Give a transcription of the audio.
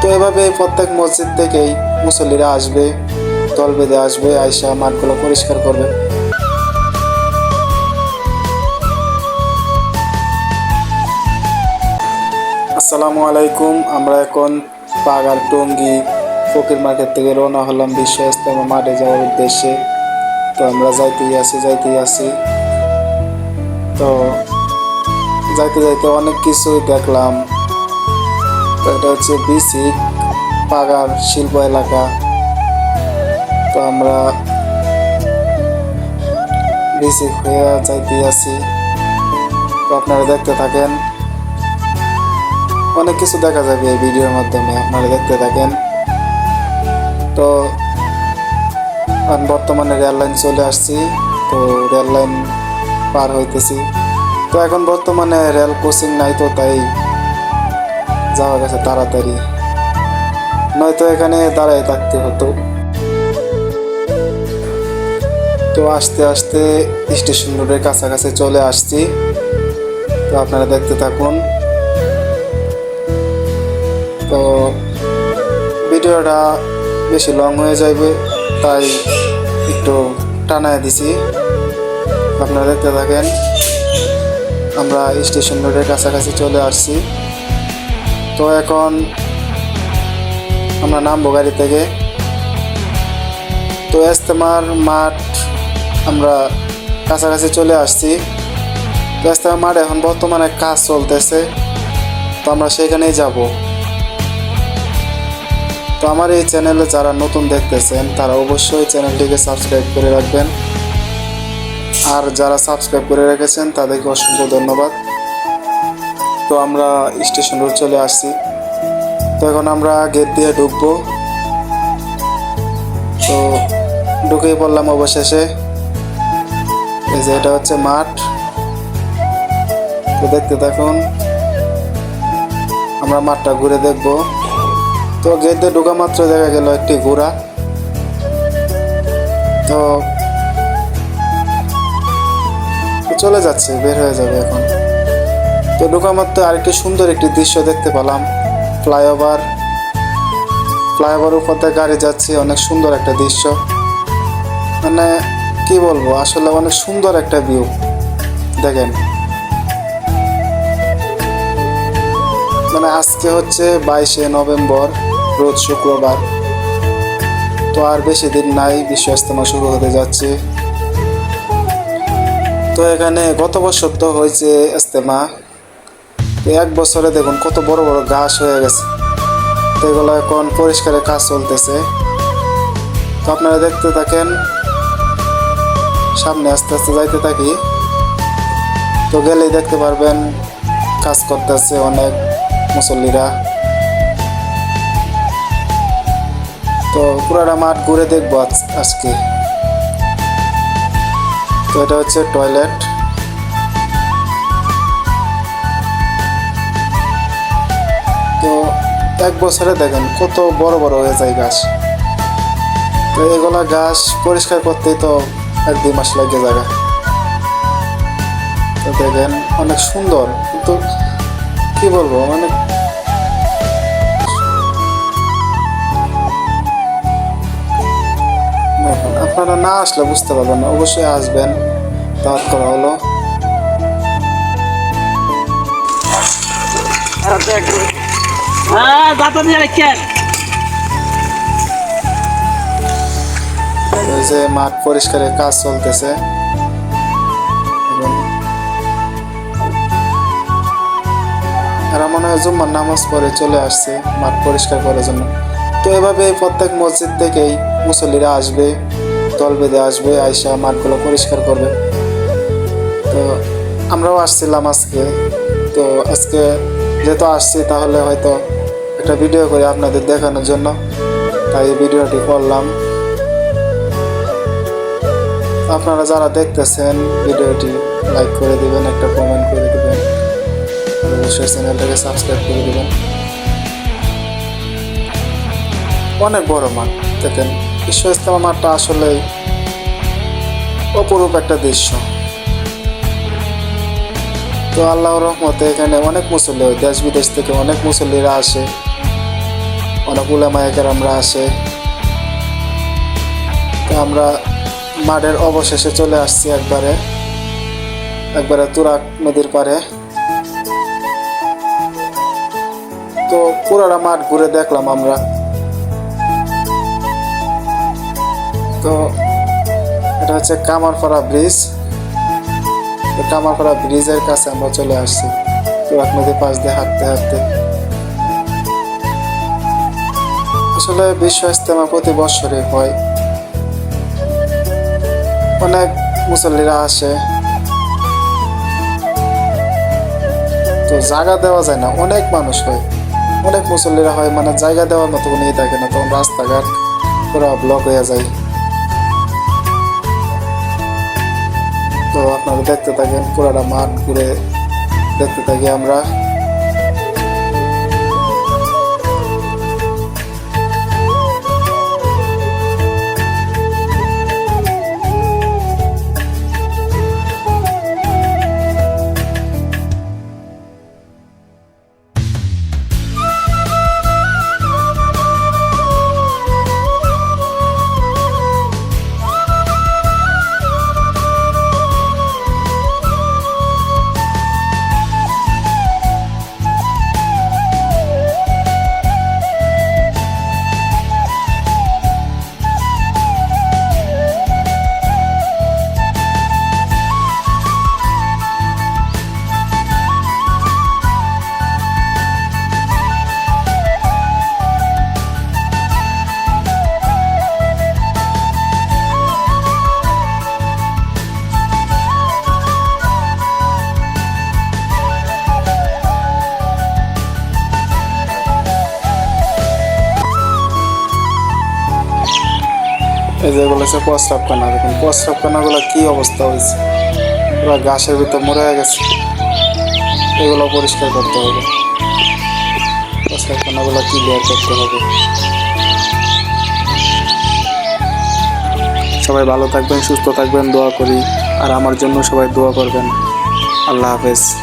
তো এভাবে প্রত্যেক মসজিদ থেকেই মুসল্লিরা আসবে, দল বেঁধে আসবে আয়সা মাঠগুলো পরিষ্কার করবে। আসসালামু আলাইকুম, আমরা এখন পাগার টঙ্গি ফকির মার্কেট থেকে রওনা হলাম বিশ্ব ইস্তেমা মাঠে যাওয়ার উদ্দেশ্যে। তো আমরা যাইতেই আছি যাইতেই আছি। তো যাইতে যাইতে অনেক কিছুই দেখলাম। এটা হচ্ছে বিসিক পাগার শিল্প এলাকা। তো আমরা বিসিক হয়ে যাইতে আছি। তো আপনারা দেখতে থাকেন। অনেক কিছু দেখা যাবে এই ভিডিওর মাধ্যমে, আপনারা দেখতে থাকেন। তো বর্তমানে রেল লাইন চলে আসছি। তো রেল লাইন পার হইতেছি। তো এখন বর্তমানে রেল কোচিং নাই তো, তাই যাওয়া গেছে তাড়াতাড়ি। নয়তো এখানে দাঁড়ায় থাকতে হতো। তো আস্তে আস্তে স্টেশন রোডের কাছাকাছি চলে আসছি। তো আপনারা দেখতে থাকুন। তো ভিডিওটা বেশি লং হয়ে যাবে তাই একটু টানায় দিছি। আপনারা দেখতে থাকেন। আমরা স্টেশন রোডের কাছাকাছি চলে আসছি। তো এখন আমরা নামবো গাড়ি থেকে। তো এস্তেমার মাঠ আমরা কাছাকাছি চলে আসছি। তো এস্তেমার মাঠ এখন বর্তমানে কাজ চলতেছে। তো আমরা সেখানেই যাব। তো আমার এই চ্যানেলে যারা নতুন দেখতেছেন, তারা অবশ্যই চ্যানেলটিকে সাবস্ক্রাইব করে রাখবেন। আর যারা সাবস্ক্রাইব করে রেখেছেন, তাদেরকে অসংখ্য ধন্যবাদ। তো আমরা স্টেশন রোড চলে আসছি। তো এখন আমরা গেট দিয়ে ঢুকবো। তো ঢুকেই পড়লাম অবশেষে। এই যে এটা হচ্ছে মাঠ। তো দেখতে থাকুন, আমরা মাঠটা ঘুরে দেখব। তো গেট দিয়ে ঢোকা মাত্র দেখা গেল একটি ঘোড়া। তো চলে যাচ্ছে, বের হয়ে যাবে এখন। তো ঢোকা মাত্র আরেকটি সুন্দর একটি দৃশ্য দেখতে পেলাম। ফ্লাইওভার। ফ্লাইওভার উপর দিয়ে গাড়ি যাচ্ছে, অনেক সুন্দর একটা দৃশ্য। মানে কি বলব, আসলে অনেক সুন্দর একটা ভিউ দেখেন। মানে আজকে হচ্ছে বাইশে নভেম্বর, রোজ শুক্রবার। তো আর বেশি দিন নাই বিশ্ব ইস্তেমা শুরু হতে যাচ্ছে। তো এখানে গত বছর তো হয়েছে ইস্তেমা এক বছরে দেখুন কত বড় বড় ঘাস হয়ে গেছে। তো এগুলো এখন পরিষ্কারের কাজ চলতেছে। তো আপনারা দেখতে থাকেন, সামনে আস্তে আস্তে যাইতে থাকি। তো গেলেই দেখতে পারবেন কাজ করতেছে অনেক মুসল্লিরা। তো পুরাটা মাঠ ঘুরে দেখব আজ- আজকে। তো এটা হচ্ছে টয়লেট তো এক বছরে দেখেন কত বড় বড় হয়ে যায় গাছ। তো এগুলা গাছ পরিষ্কার করতেই তো এক দুই মাস লাগে জায়গা। তো দেখেন অনেক সুন্দর, কিন্তু কি বলব মানে আপনারা না আসলে বুঝতে পারবেন না অবশ্যই আসবেন। দাওয়াত করা হলো। হ্যাঁ যে মাঠ পরিষ্কারের কাজ চলতেছে। এরা মনে হয় জুম্মার নামাজ পড়ে চলে আসছে মাঠ পরিষ্কার করার জন্য। তো এভাবে প্রত্যেক মসজিদ থেকেই মুসল্লিরা আসবে। দল বেঁধে আসবে আয়সা মাঠগুলো পরিষ্কার করবে। তো আমরাও আসছিলাম আজকে। তো আজকে যেহেতু আসছি, তাহলে হয়তো একটা ভিডিও করে আপনাদের দেখানোর জন্য। তাই এই ভিডিওটি করলাম। আপনারা যারা দেখতেছেন ভিডিওটি লাইক করে দিবেন, একটা কমেন্ট করে দিবেন। অবশ্যই চ্যানেলটাকে সাবস্ক্রাইব করে দিবেন। অনেক বড় মাঠ, দেখেন। বিশ্ব ইস্তেমা মাঠটা আসলেই অপরূপ একটা দৃশ্য। তো আল্লাহর রহমতে এখানে অনেক মুসল্লি হয় দেশ বিদেশ থেকে অনেক মুসল্লিরা আসে, অনেক উলামায়কের আমরা আসে। তো আমরা মাঠের অবশেষে চলে আসছি একবারে একবারে তুরাক নদীর পারে তো পুরাটা মাঠ ঘুরে দেখলাম আমরা। তো এটা হচ্ছে কামারপাড়া ব্রিজ। তো কামারপাড়া ব্রিজের কাছে আমরা চলে আসছি। তুরাক নদীর পাশ দিয়ে হাঁটতে হাঁটতে। আসলে বিশ্ব ইস্তেমা প্রতি বছরে হয়। অনেক মুসল্লিরা আসে। তো জায়গা দেওয়া যায় না, অনেক মানুষ হয়। অনেক মুসল্লিরা হয় মানে জায়গা দেওয়ার মতো কোনো থাকে না, তখন রাস্তাঘাট পুরো ব্লক হয়ে যায়। তো আপনারা দেখতে থাকেন পুরাটা মাঠ ঘুরে দেখতে থাকি আমরা। এই যে বলেছে প্রস্রাবখানা দেখুন প্রস্রাবখানাগুলো কি অবস্থা হয়েছে? পুরো ঘাসের ভিতর মরে গেছে। এগুলো পরিষ্কার করতে হবে। প্রস্রাবখানাগুলো ক্লিয়ার করতে হবে। সবাই ভালো থাকবেন, সুস্থ থাকবেন, দোয়া করি। আর আমার জন্য সবাই দোয়া করবেন। আল্লাহ হাফেজ।